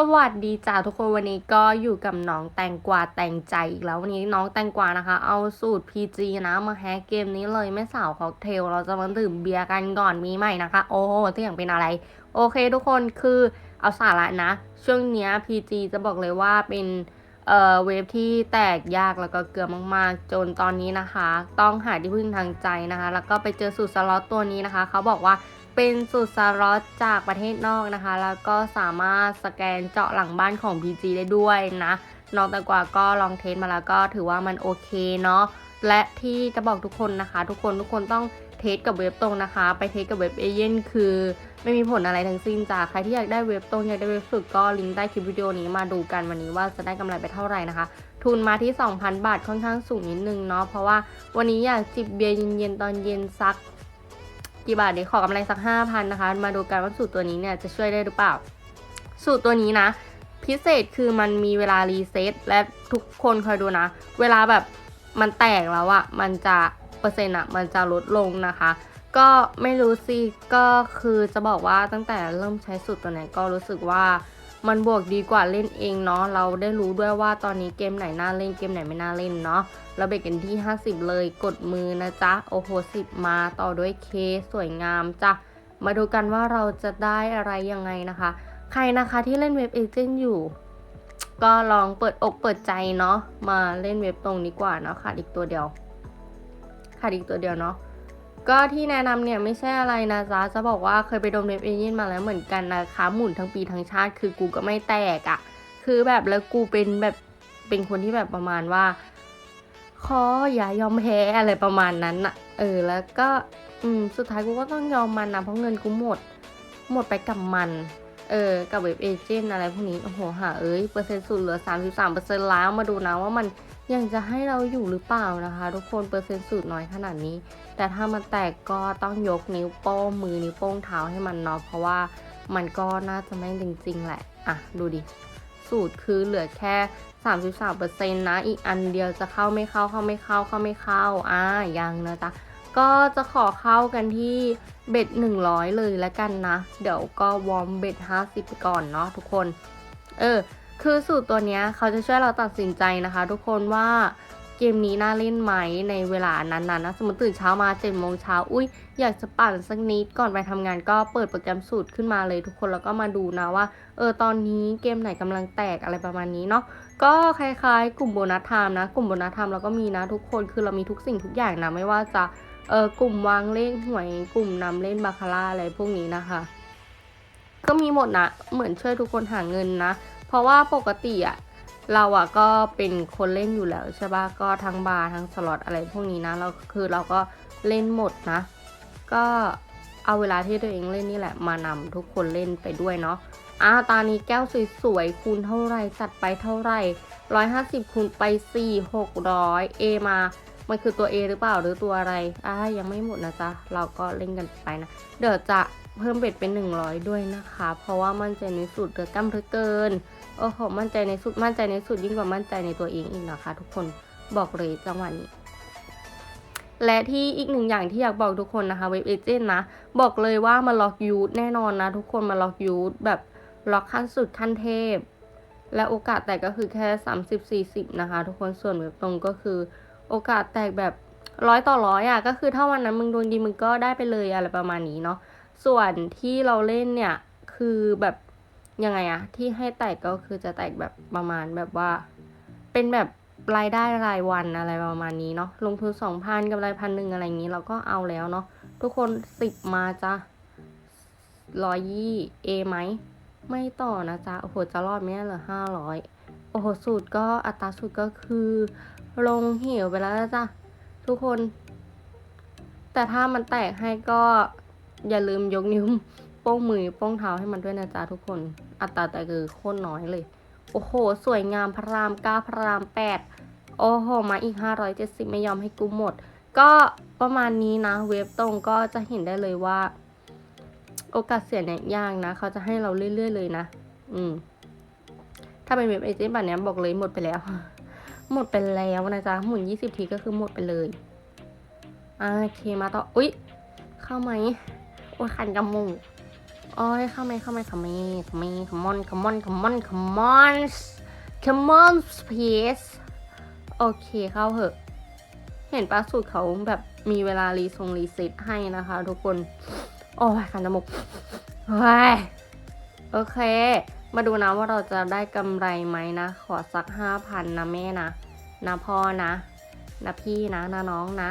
สวัสดีจ้าทุกคนวันนี้ก็อยู่กับน้องแตงกวาแตงใจอีกแล้ววันนี้น้องแตงกวานะคะ เอาสูตร PG นะมาแฮกเกมนี้เลยไม่สาวค็อกเทล เราจะมาดื่มเบียร์กันก่อนมีใหม่นะคะ โอ้เสียงเป็นอะไร โอเคทุกคนคือเอาสาระนะ ช่วงเนี้ย PG จะบอกเลยว่าเป็นเอ่อเวฟที่แตกยากแล้วก็เกลือมากๆ จนตอนนี้นะคะ ต้องหาที่พึ่งทางใจนะคะ แล้วก็ไปเจอสูตรสล็อตตัวนี้นะคะ เขาบอกว่า เป็นสูตรสล็อตจากประเทศนอกนะคะ แล้วก็สามารถสแกนเจาะหลังบ้านของ PG ได้ด้วยนะน้องแตงกวาก็ลองเทสมาแล้วก็ถือว่ามันโอเคเนาะและที่จะบอกทุกคนนะคะ ทุกคนทุกคนต้องเทสกับเว็บตรงนะคะ ไปเทสกับเว็บเอเย่นคือไม่มีผลอะไรทั้งสิ้นจ้าใครที่อยากได้เว็บตรงอยากได้เว็บฝึกก็ลิงก์ใต้คลิปวิดีโอนี้มาดูกันวันนี้ว่าจะได้กำไรไปเท่าไหร่นะคะ ทุนมาที่ 2,000 บาทค่อนข้างสูงนิดนึงเนาะเพราะว่าวันนี้อยากจิบเบียร์เย็นๆตอนเย็นสัก กี่บาทดีขอกำไรสัก 5,000 นะคะ มาดูกันว่าสูตรตัวนี้เนี่ยจะช่วยได้หรือเปล่า สูตรตัวนี้นะ พิเศษคือมันมีเวลารีเซ็ตและทุกคนคอยดูนะ เวลาแบบมันแตกแล้วอะมันจะเปอร์เซ็นต์อะมันจะลดลงนะคะ ก็ไม่รู้สิก็คือจะบอกว่าตั้งแต่เริ่มใช้สูตรตัวไหนก็รู้สึกว่า มันบวกดีกว่าเล่นเองเนาะเราได้รู้ด้วยว่าตอนนี้เกมไหนน่าเล่นเกมไหนไม่น่าเล่นเนาะเราเบรกกันที่ 50 เลยกดมือนะจ๊ะโอ้โห10 มาต่อด้วยเคสสวยงามจ้ะมาดูกันว่าเราจะได้อะไรยังไงนะคะ ใครนะคะที่เล่นเว็บเอเจนต์อยู่ ก็ลองเปิดอกเปิดใจเนาะมาเล่นเว็บตรงดีกว่าเนาะขาดอีกตัวเดียวขาดอีกตัวเดียวเนาะ ก็ที่แนะนำเนี่ยไม่ใช่อะไรนะจ๊ะจะบอกว่าเคยไปโดนเว็บเอเจนต์มาแล้วเหมือนกันนะคะหมุนทั้งปีทั้งชาติ คือกูก็ไม่แตกอะ่ะ คือแบบแล้วกูเป็นแบบเป็นคนที่แบบประมาณว่าขออย่ายอมแพ้อะไรประมาณนั้นอะเออแล้วก็อืมสุดท้ายกูก็ต้องยอมมันนะเพราะเงินกูหมด หมดไปกับมัน เออ กับเว็บเอเจนต์อะไรพวกนี้ โอ้โหหาเอ้ย เปอร์เซ็นต์สุดเหลือ 33เปอร์เซ็นต์แล้วมาดูนะว่ามัน ยังจะให้เราอยู่หรือเปล่านะคะ ทุกคนเปอร์เซ็นต์สุดน้อยขนาดนี้ แต่ถ้ามันแตกก็ต้องยกนิ้วโป้งมือนิ้วโป้งเท้าให้มันเนาะเพราะว่ามันก็น่าจะไม่จริง ๆ แหละ อะ ดูดิ สูตรคือเหลือแค่ 33%นะ อีกอันเดียวจะเข้าไม่เข้าเข้าไม่เข้าเข้าไม่เข้า อ่า ยังนะจ๊ะ ก็จะขอเข้ากันที่เบ็ด 100 เลยแล้วกันนะ เดี๋ยวก็วอร์มเบ็ด 50 ไปก่อนเนาะทุกคน เออ คือสูตรตัวนี้เขาจะช่วยเราตัดสินใจนะคะ ทุกคนว่าเกมนี้น่าเล่นไหมในเวลานั้นๆนะสมมติตื่นเช้ามา7จ็ดโมงเช้าอุ้ยอยากจะปั่นสักนิดก่อนไปทำงานก็เปิดโปรแกรมสูตรขึ้นมาเลยทุกคนแล้วก็มาดูนะว่าเออตอนนี้เกมไหนกำลังแตกอะไรประมาณนี้เนาะก็คล้ายๆ กลุ่มโบนัสไทม์นะ กลุ่มโบนัสไทม์เราก็มีนะทุกคนคือเรามีทุกสิ่งทุกอย่างนะไม่ว่าจะเออกลุ่มวางเลขหวย กลุ่มนำเล่นบาคาร่าอะไรพวกนี้นะคะ ก็มีหมดนะเหมือนช่วยทุกคนหาเงินนะ เพราะว่าปกติอะเราอะก็เป็นคนเล่นอยู่แล้วใช่ปะก็ทั้งบาร์ทั้งสล็อตอะไรพวกนี้นะเราคือเราก็เล่นหมดนะ ก็เอาเวลาที่ตัวเองเล่นนี่แหละมานำทุกคนเล่นไปด้วยเนาะอ่าตอนนี้แก้วสวยๆคูณเท่าไรจัดไปเท่าไรร้อยห้าสิบคูณไปสี่หกร้อยเอมา มันคือตัว A หรือเปล่าหรือตัวอะไรอ่ายังไม่หมดนะจ๊ะ เราก็เล่นกันไปนะ เดี๋ยวจะ เพิ่มเบ็ดเป็น 100 ด้วยนะคะ เพราะว่ามั่นใจในสูตรเดือกล้ำเหลือเกินโอ้โหมั่นใจในสูตรมั่นใจในสูตรยิ่งกว่ามั่นใจในตัวเองอีกนะคะ ทุกคนบอกเลยจังหวะนี้และที่อีกหนึ่งอย่างที่อยากบอกทุกคนนะคะเว็บเอเจนต์นะ บอกเลยว่ามาล็อกยูทแน่นอนนะ ทุกคนมาล็อกยูทแบบล็อกขั้นสุดขั้นเทพ และโอกาสแตกก็คือแค่ 30-40 นะคะ ทุกคนส่วนเว็บตรงก็คือ โอกาสแตกแบบร้อยต่อร้อยอะก็คือถ้าวันนั้นมึงโดนยิงมึงก็ได้ไปเลยอะไรประมาณนี้เนาะ ส่วนที่เราเล่นเนี่ยคือแบบยังไงอะที่ให้แตกก็คือจะแตกแบบประมาณแบบว่า เป็นแบบรายได้รายวันอะไรประมาณนี้เนาะลงทุนสองพันกับรายพันหนึ่งอะไรอย่างนี้เราก็เอาแล้วเนาะทุกคนสิบมาจ้ะร้อยยี่เอไหม ไม่ต่อนะจ๊ะ โอ้โห จะรอดไหมเนี่ยเหลือห้าร้อยโอ้โห สูตรก็อัตราสูตรก็คือ ลงเหวไปแล้วจ้ะ ทุกคน แต่ถ้ามันแตกให้ก็ อย่าลืมยกนิ้วโป้งมือโป้งเท้าให้มันด้วยนะจ๊ะทุกคน อัตราแต่คือโคตรน้อยเลย โอ้โห สวยงามพระรามเก้าพระรามแปดโอ้โห มาอีกห้าร้อยเจ็ดสิบไม่ยอมให้กูหมด ก็ประมาณนี้นะ เว็บตรงก็จะเห็นได้เลยว่า โอกาสเสียเนี่ยยากนะ เขาจะให้เราเรื่อย ๆ เลยนะ อืม ถ้าเป็นเว็บเอเจนต์แบบนี้บอกเลยหมดไปแล้ว หมดไปแล้วนะจ๊ะ หมุน 20 ทีก็คือหมดไปเลยโอเคมาต่อ อุ๊ย เข้าไหม โอ้ยคันจมูกโอโอ้ยเข้าไม่เข้าไม่เข้าไม่เข้าไม่ come on come on come on come on come on please โอเคเข้าเหอะ เห็นปะสูตรเขาแบบมีเวลารีทรงรีเซ็ตให้นะคะ ทุกคน โอ้ยขันจมูกเฮ้ยโอเค มาดูนะว่าเราจะได้กำไรไหมนะ ขอสักห้าพันนะแม่นะ นะพ่อนะ นะพี่นะ นะน้องนะ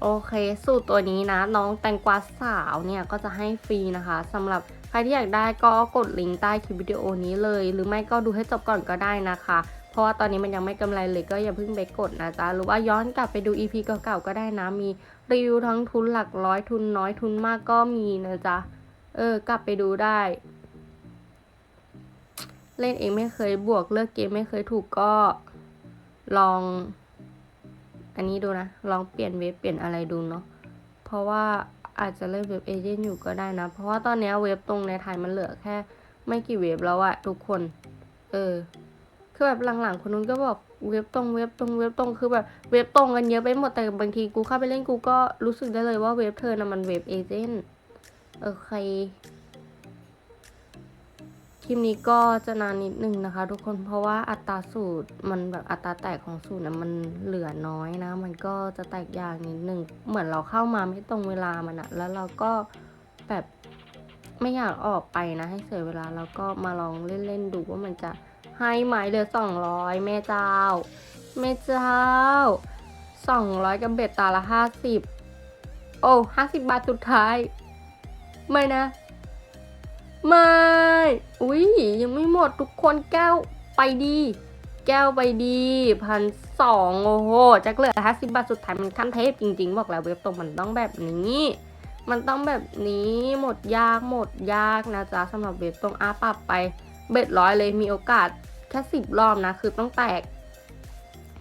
โอเค สูตรตัวนี้นะ น้องแตงกวาสาวเนี่ยก็จะให้ฟรีนะคะสำหรับใครที่อยากได้ก็กดลิงก์ใต้คลิปวิดีโอนี้เลย หรือไม่ก็ดูให้จบก่อนก็ได้นะคะ เพราะว่าตอนนี้มันยังไม่กำไรเลยก็อย่าเพิ่งไปกดนะจ๊ะ หรือว่าย้อนกลับไปดู EP เก่าๆก็ได้นะ มีรีวิวทั้งทุนหลักร้อยทุนน้อยทุนมากก็มีนะจ๊ะ เออกลับไปดูได้ เล่นเองไม่เคยบวกเลือกเกมไม่เคยถูกก็ลอง อันนี้ดูนะ ลองเปลี่ยนเว็บเปลี่ยนอะไรดูเนาะ เพราะว่าอาจจะเล่นเว็บเอเจนต์อยู่ก็ได้นะ เพราะว่าตอนนี้เว็บตรงในไทยมันเหลือแค่ ไม่กี่เว็บแล้วอะทุกคน เออ คือแบบหลังๆคนนู้นก็บอกเว็บตรงเว็บตรงเว็บตรงคือแบบเว็บตรงกันเยอะไปหมดแต่บางทีกูเข้าไปเล่นกูก็รู้สึกได้เลยว่าเว็บเธอนะมันเว็บเอเจนต์โอเค คลิปนี้ก็จะนานนิดนึงนะคะ ทุกคนเพราะว่าอัตราสูตรมันแบบอัตราแตกของสูตรนะมันเหลือน้อยนะ มันก็จะแตกยากนิดนึง เหมือนเราเข้ามาไม่ตรงเวลามันอะแล้วเราก็แบบไม่อยากออกไปนะ ให้เสียเวลาแล้วก็มาลองเล่นๆดูว่ามันจะให้ไหมเหลือสองร้อยแม่เจ้าแม่เจ้าสองร้อยกับเบ็ดตาละห้าสิบโอ้ห้าสิบบาทสุดท้าย ไม่นะ ไม่ อุ้ยยังไม่หมดทุกคนแก้วไปดี แก้วไปดีพันสองโอ้โหจะเหลือห้าสิบบาทสุดท้ายมันขั้นเทพจริงๆ บอกแล้วเว็บตรงมันต้องแบบนี้ มันต้องแบบนี้หมดยากหมดยากนะจ๊ะสำหรับเว็บตรงอาปรับไปเบ็ดร้อยเลยมีโอกาสแค่สิบรอบนะ คือต้องแตก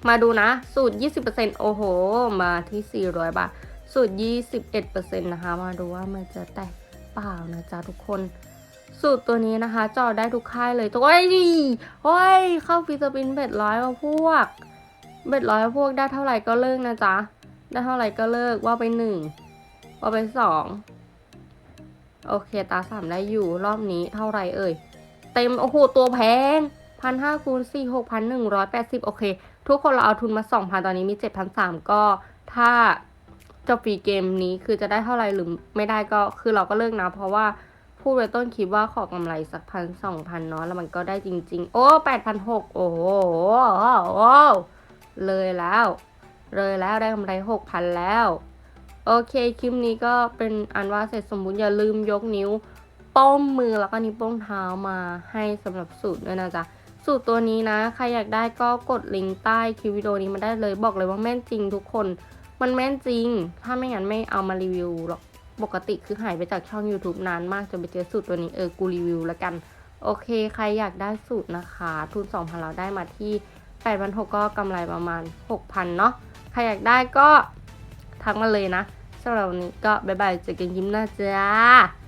มาดูนะ สูตร 20%โอ้โห มาที่ 400 บาท สูตร 21%นะคะ มาดูว่ามันจะแตกเปล่านะจ๊ะทุกคน สูตรตัวนี้นะคะจอดได้ทุกค่ายเลยตัวโอ้ยโอ้ยเข้าฟิสปินเบ็ดร้อยมาพวกเบ็ดร้อยพวกได้เท่าไหร่ก็เลิกนะจ๊ะ ได้เท่าไหร่ก็เลิกว่าไปหนึ่งว่าไปสองโอเคตาสามได้อยู่รอบนี้เท่าไหร่เอ่ย เต็มโอ้โหตัวแพงพันห้าคูณสี่หกพันหนึ่งร้อยแปดสิบโอเค ทุกคนเราเอาทุนมาสองพันตอนนี้มีเจ็ดพันสามก็ถ้าจบฟรีเกมนี้คือจะได้เท่าไหร่หรือไม่ได้ก็คือเราก็เลิกนะเพราะว่า พูดไว้ต้นคลิปว่าขอกำไรสักพันสองพันเนาะแล้วมันก็ได้จริง ๆ โอ้แปดพันหกโอ้โหเลยแล้ว เลยแล้วได้กำไรหกพันแล้ว โอเคคลิปนี้ก็เป็นอันว่าเสร็จสมบูรณ์อย่าลืมยกนิ้วป้งมือแล้วก็นิ้วโป้งเท้ามาให้สำหรับสูตรด้วยนะจ๊ะสูตรตัวนี้นะ ใครอยากได้ก็กดลิงก์ใต้คลิปวิดีโอนี้มาได้เลย บอกเลยว่าแม่นจริงทุกคน มันแม่นจริง ถ้าไม่งั้นไม่เอามารีวิวหรอก ปกติคือหายไปจากช่อง YouTube นานมากจนไปเจอสูตรตัวนี้เออกูรีวิวแล้วกัน โอเค ใครอยากได้สูตรนะคะ ทุน2,000เราได้มาที่8,600ก็กำไรประมาณ 6,000 เนาะใครอยากได้ก็ทักมาเลยนะสำหรับวันนี้ก็บ๊ายบายเจอกันยิ้มหน้าจ้า